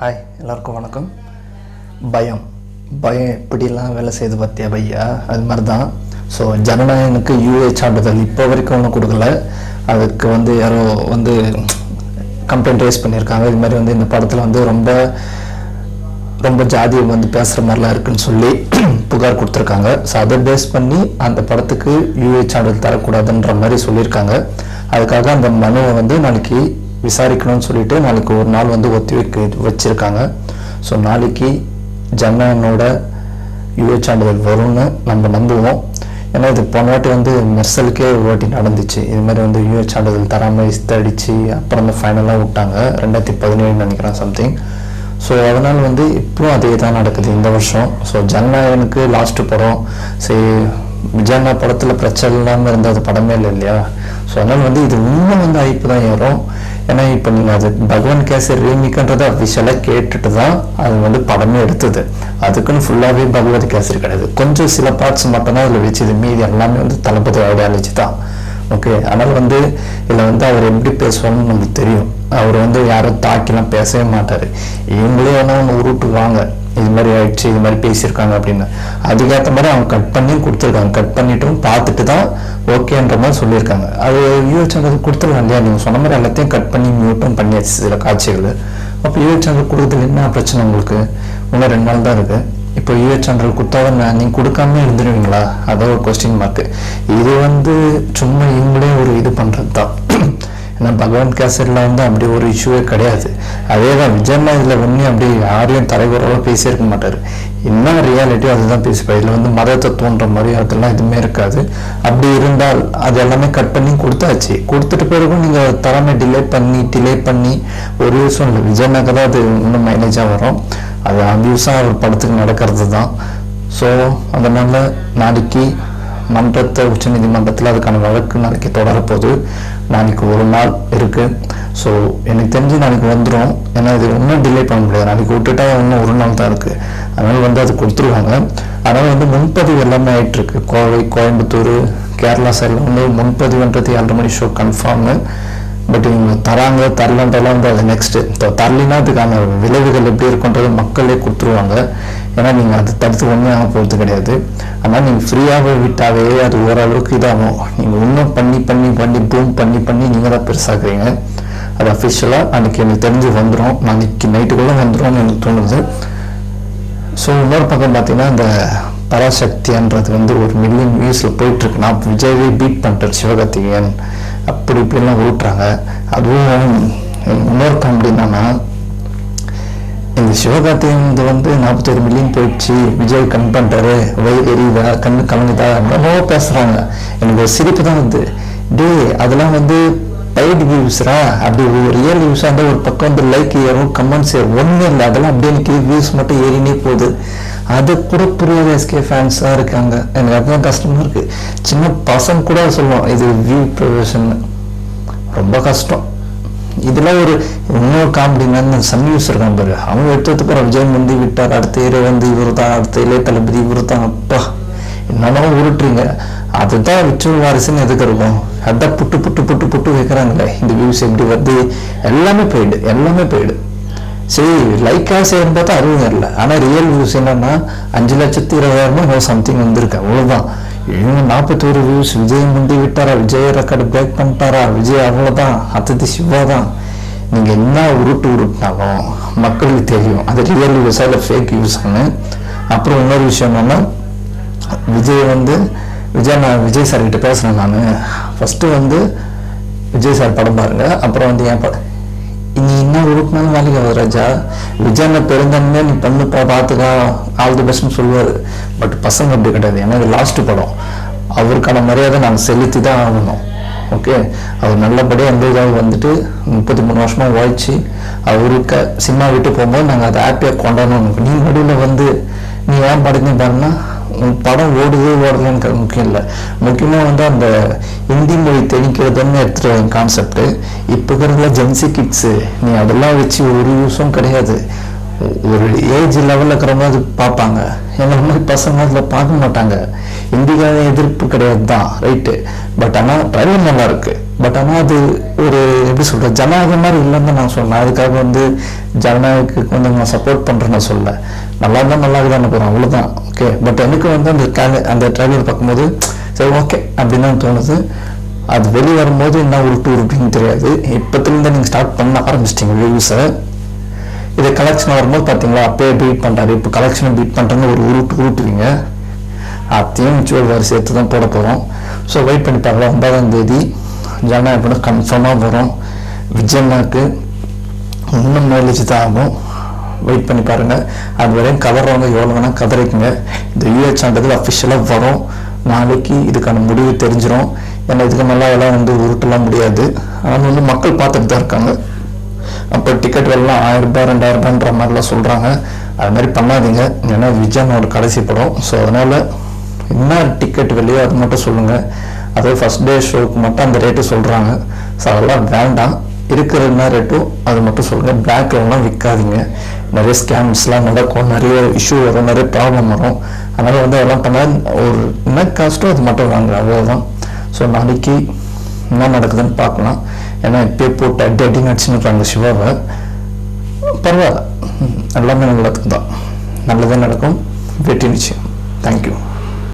Hi எல்லாருக்கும் வணக்கம். பயம். பயம் எப்படிலாம் வேலை செய்து பார்த்தியா பையா? அது மாதிரி தான் ஸோ ஜனநாயகனுக்கு யூஏ சான்றிதழ் இப்போ வரைக்கும் ஒன்றும் கொடுக்கல. அதுக்கு வந்து யாரோ வந்து கம்ப்ளைண்ட் ரைஸ் பண்ணியிருக்காங்க. இது மாதிரி வந்து இந்த படத்தில் வந்து ரொம்ப ரொம்ப ஜாதியை வந்து பேசுகிற மாதிரிலாம் இருக்குன்னு சொல்லி புகார் கொடுத்துருக்காங்க. ஸோ அதை பேஸ் பண்ணி அந்த படத்துக்கு யூஏ சான்றிதழ் தரக்கூடாதுன்ற மாதிரி சொல்லியிருக்காங்க. அதுக்காக அந்த மனுவை வந்து நாளைக்கு விசாரிக்கணும்னு சொல்லிட்டு நாளைக்கு ஒரு நாள் வந்து ஒத்தி வைக்க வச்சுருக்காங்க. ஸோ நாளைக்கு ஜன்னனோட யுஏ சான்றிதழ் வரும்னு நம்ம நம்புவோம். ஏன்னா இது போன வாட்டி வந்து மெர்சலுக்கே ஒரு வாட்டி நடந்துச்சு. இது மாதிரி வந்து யுஏ சான்றிதழ் தராமல் இஸ்தடிச்சு அப்புறம் வந்து ஃபைனலாக விட்டாங்க. ரெண்டாயிரத்தி பதினேழு நினைக்கிறேன் சம்திங் ஸோ அதனால் வந்து இப்பவும் அதே தான் நடக்குது இந்த வருஷம். ஸோ ஜனநாயகனுக்கு லாஸ்ட்டு படம். சரி விஜயண்ணா படத்தில் பிரச்சனை இல்லாமல் இருந்த அது படமே இல்லை இல்லையா? ஸோ அதனால் வந்து இது இன்னும் வந்து ஐப்பு தான் ஏறும். ஏன்னா இப்போ நீங்கள் அது பகவான் கேசரி ரீமிக்ன்றதை அஃபிஷியலாக கேட்டுட்டு தான் அது வந்து படமே எடுத்தது. அதுக்குன்னு ஃபுல்லாகவே பகவத் கேசரி கிடையாது. கொஞ்சம் சில பார்ட்ஸ் மட்டும்தான் அதில் வச்சுது. மீதி எல்லாமே வந்து தளபதி ஐடியாலஜி தான் ஓகே அதனால் வந்து இதில் வந்து அவர் எப்படி பேசுவாங்கன்னு நமக்கு தெரியும். அவர் வந்து யாரும் தாக்கிலாம் பேசவே மாட்டார். இவங்களே வேணா ஒன்று உருட்டுவாங்க இது மாதிரி ஆயிடுச்சு இது மாதிரி பேசியிருக்காங்க அப்படின்னு. அதுக்கேற்ற மாதிரி அவங்க கட் பண்ணி கொடுத்துருக்காங்க. கட் பண்ணிட்டும் பார்த்துட்டு தான் ஓகேன்ற மாதிரி சொல்லியிருக்காங்க. அது யூஎச்என்றது கொடுத்துருக்காங்க இல்லையா? நீங்கள் சொன்ன மாதிரி எல்லாத்தையும் கட் பண்ணி மியூட்டும் பண்ணியாச்சு சில காட்சிகள். அப்போ யூஎச்என்றது கொடுக்குறதுல என்ன பிரச்சனை உங்களுக்கு? இன்னும் ரெண்டு நாள் தான் இருக்குது இப்போ யூஎச் சான்றிதழ் கொடுத்தாலும் நீங்கள் கொடுக்காம இருந்துருவீங்களா? அதான் ஒரு கொஸ்டின் மார்க்கு இது வந்து சும்மா இவங்களே ஒரு இது பண்ணுறது தான் ஏன்னா பகவான் கேசரில் வந்து அப்படி ஒரு இஷ்யூவே கிடையாது. அதே தான் விஜயண்ணா இதில் ஒன்றே அப்படி யாரையும் தலைவரோட பேசியிருக்க மாட்டார். என்ன ரியாலிட்டியோ அதுதான் பேசிப்பார் இதில் வந்து மதத்தை தோன்ற மாதிரி அதெல்லாம் எதுவுமே இருக்காது. அப்படி இருந்தால் அது எல்லாமே கட் பண்ணி கொடுத்தாச்சு. கொடுத்துட்டு பிறகும் நீங்கள் தலைமை டிலே பண்ணி டிலே பண்ணி ஒரு யூஸும் இல்லை. விஜயண்ணாக்கு தான் அது இன்னும் மைலேஜாக வரும். அது அபியூஸாக ஒரு படத்துக்கு நடக்கிறது தான் ஸோ அதனால் நாளைக்கு மன்றத்தை உச்சநீதிமன்றத்தில் அதுக்கான வழக்கு நாளைக்கு தொடரப்போகுது. நாளைக்கு ஒரு நாள் இருக்குது ஸோ எனக்கு தெரிஞ்சு நாளைக்கு வந்துடும் ஏன்னா இது இன்னும் டிலே பண்ண முடியாது. நாளைக்கு விட்டுட்டா இன்னும் ஒரு நாள் தான் இருக்குது அதனால் வந்து அது கொடுத்துருவாங்க. அதனால் வந்து முன்பதிவு எல்லாமே ஆகிட்டுருக்கு கோவை கோயம்புத்தூர் கேரளா சைடில் வந்து முன்பதிவுன்றது ஏழரை மணி ஷோ கன்ஃபார்மு பட் இவங்க தராங்க தரலன்றலாம் வந்து அது நெக்ஸ்ட்டு தரலினா அதுக்கான விளைவுகள் எப்படி இருக்குன்றது மக்களே கொடுத்துருவாங்க. ஏன்னா நீங்கள் அது தடுத்து ஒன்றும் ஆக போகிறது கிடையாது. ஆனால் நீங்கள் ஃப்ரீயாகவே விட்டாவே அது ஓரளவுக்கு இதாகும். நீங்கள் இன்னும் பண்ணி பண்ணி பண்ணி பூம் பண்ணி பண்ணி நீங்கள் தான் பெருசாக்குறீங்க. அது அஃபிஷியலாக அன்றைக்கி எனக்கு தெரிஞ்சு வந்துடும் நாளைக்கு நைட்டுக்குள்ளே வந்துடும்னு எனக்கு தோணுது. ஸோ இன்னொரு பக்கம் பார்த்தீங்கன்னா இந்த பராசக்தின்றது வந்து ஒரு மில்லியன் வியூஸில் போயிட்டுருக்கு நான் விஜயவே பீட் பண்ணிட்டேன் சிவகார்த்திகேயன். அப்படி இப்படிலாம் ஊட்டுறாங்க அதுவும் இன்னொரு காமெடி என்னன்னா இந்த சிவகார்த்திகேயன் வந்து நாற்பத்தோரு மில்லியன் போயிடுச்சு. விஜய் கண் பண்ணுறாரு வயிறு எரியுதா? கண்ணு கலங்குதா? ரொம்ப பேசுகிறாங்க எனக்கு ஒரு சிரிப்பு தான் வந்து டே அதெல்லாம் வந்து பெய்டு வியூஸ்ரா அப்படி ஒரு ரியல் வியூஸாக இருந்தால் ஒரு பக்கம் வந்து லைக் ஏறும் கமெண்ட்ஸ் ஏறும். ஒன்றும் இல்லை. அதெல்லாம் அப்படியே எனக்கு வியூஸ் மட்டும் ஏறினே போகுது. அது கூட புரியாத எஸ்கே ஃபேன்ஸாக இருக்காங்க. எனக்கு அதுதான் கஷ்டமாக இருக்குது சின்ன பசங்க கூட சொல்லுவோம் இது வியூ ப்ரொவிஷன் ரொம்ப கஷ்டம். இதெல்லாம் ஒரு இன்னொரு காமெடினா இந்த சன் நியூஸ் இருக்கான் பாரு. அவங்க எடுத்ததுக்கு விஜய் முந்தி விட்டார். அடுத்த ஏரியா வந்து இவர் தான் அடுத்த இளைய தளபதி இவர் தான் அப்பா என்னென்னோ உருட்டுறீங்க. அதுதான் விச்சுவல் வாரிசுன்னு எதுக்கு இருக்கும்? அதான் புட்டு புட்டு புட்டு புட்டு வைக்கிறாங்களே இந்த வியூஸ் எப்படி வருது? எல்லாமே போயிடு. எல்லாமே போயிடு. சரி லைக்காக செய்யணும் பார்த்தா அறிவு தெரியல ஆனால் ரியல் வியூஸ் என்னன்னா அஞ்சு லட்சத்தி இருபதாயிரமா சம்திங் வந்திருக்கு. அவ்வளோதான் இவங்க நாற்பத்தோரு வியூஸ் விஜய் முந்தி விட்டாரா? விஜய் ரெக்கார்டு பிரேக் பண்ணிட்டாரா? விஜய் அவ்வளோதான் அத்ததி சிவா தான். நீங்கள் என்ன உருட்டு உருட்டினாலும் மக்களுக்கு தெரியும். அது ரியல் வியூஸா இல்லை ஃபேக் வியூஸ்னு அப்புறம் இன்னொரு விஷயம் என்னன்னா விஜய் வந்து விஜய் நான் விஜய் சார் கிட்ட பேசுகிறேன் நான். ஃபஸ்ட்டு வந்து விஜய் சார் படம் பாருங்க. அப்புறம் வந்து என் படம் நீ என்ன உருட்டினாலும் வேலைக்கு ஆகுது ராஜா விஜய் நான் பெருந்தன்மையாக நீ பண்ணுப்பா பார்த்துக்கா ஆல் தி பெஸ்ட்னு சொல்லுவார். பட் பசங்க அப்படி கிடையாது. ஏன்னா இது லாஸ்ட் படம். அவருக்கான மரியாதை நாங்கள் செலுத்தி தான் ஆகணும். ஓகே அவர் நல்லபடியாக எந்த இதாக வந்துட்டு முப்பத்தி மூணு வருஷமாக உழைச்சி அவருக்கு சினிமா விட்டு போகும்போது நாங்கள் அதை ஹாப்பியாக கொண்டாடணும் நீ நடுவில் வந்து நீ ஏன் படத்தை பாருன்னா படம் ஓடுது ஓடுதுன்னு முக்கியம் இல்லை. முக்கியமாக வந்து அந்த ஹிந்தி மொழி தெளிக்கிறதுன்னு எடுத்துகிட்டு கான்செப்ட் இப்போ இருக்கிற ஜென்சி கிட்ஸு நீ அதெல்லாம் வச்சு ஒரு யூஸும் கிடையாது. ஒரு ஏஜ் லெவலில் இருக்கிறவங்க அது பார்ப்பாங்க. ஏன்னா மாதிரி பசங்க அதில் பார்க்க மாட்டாங்க. இந்திக்கான எதிர்ப்பு கிடையாது தான் ரைட்டு பட் ஆனால் ட்ரைவர் நல்லா இருக்கு. பட் ஆனால் அது ஒரு எப்படி சொல்கிறது ஜனநாயகம் மாதிரி இல்லைன்னு நான் சொன்னேன் அதுக்காக வந்து ஜனநாயகத்துக்கு வந்து நான் சப்போர்ட் பண்ணுறேன்னு சொல்ல நல்லா இருந்தால் நல்லா இருக்குதான் போகிறோம் அவ்வளோதான் ஓகே பட் எனக்கு வந்து அந்த ட்ராலி அந்த ட்ராலியை பார்க்கும்போது சரி ஓகே அப்படின்னு தோணுது. அது வெளியே வரும்போது என்ன உருட்டு உருட்டுன்னு தெரியாது. இப்போத்துலேருந்து நீங்கள் ஸ்டார்ட் பண்ண ஆரம்பிச்சிட்டிங்க வியூஸை இது கலெக்ஷன் வரும்போது பார்த்தீங்களா அப்பயே பீட் பண்ணுறாரு இப்போ கலெக்ஷனை பீட் பண்ணுறேன்னு ஒரு உருட்டு உருட்டுவீங்க அத்தையும் மிச்சுவல் வேறு சேர்த்து தான் போட போகிறோம் ஸோ வெயிட் பண்ணி பார்க்கலாம் ஒன்பதாம் தேதி ஜனநாயக படம் கன்ஃபார்மாக வரும். விஜயம்மாக்கு இன்னும் மேலேஜ் தான் ஆகும். வெயிட் பண்ணி பாருங்கள் அது வரையும் கதறவங்க எவ்வளோ வேணால் கதறிக்குங்க. இந்த யூஹெச்ன்றது அஃபிஷியலாக வரும். நாளைக்கு இதுக்கான முடிவு தெரிஞ்சிடும் ஏன்னா இதுக்கு மேலே எல்லாம் வந்து உருட்டலாம் முடியாது. ஆனால் வந்து மக்கள் பார்த்துட்டு தான் இருக்காங்க. அப்போ டிக்கெட் வெல்லாம் ஆயிரம் ரூபாய் மாதிரிலாம் சொல்கிறாங்க அது மாதிரி பண்ணாதீங்க. ஏன்னா விஜயனோட கடைசி படம். ஸோ அதனால் என்ன டிக்கெட் வெளியே அது மட்டும் சொல்லுங்கள் அதே ஃபஸ்ட் டே ஷோக்கு மட்டும் அந்த ரேட்டு சொல்கிறாங்க ஸோ அதெல்லாம் வேண்டாம். இருக்கிற என்ன ரேட்டோ அது மட்டும் சொல்லுங்கள் லோன்லாம் விற்காதீங்க நிறைய ஸ்கேம்ஸ்லாம் நடக்கும். நிறைய இஷ்யூ வரும். நிறைய ப்ராப்ளம் வரும். அதனால் வந்து அதெல்லாம் பண்ணால் ஒரு என்ன காஸ்ட்டோ அது மட்டும் வாங்க அவ்வளோதான் ஸோ நாளைக்கு என்ன நடக்குதுன்னு பார்க்கலாம். ஏன்னா இப்பயே போட்டு அடி அடி நடிச்சுன்னு சிவாவை. பரவாயில்ல. எல்லாமே நல்லதுக்கு தான் நல்லதே நடக்கும். வெற்றி நிச்சயம். தேங்க்யூ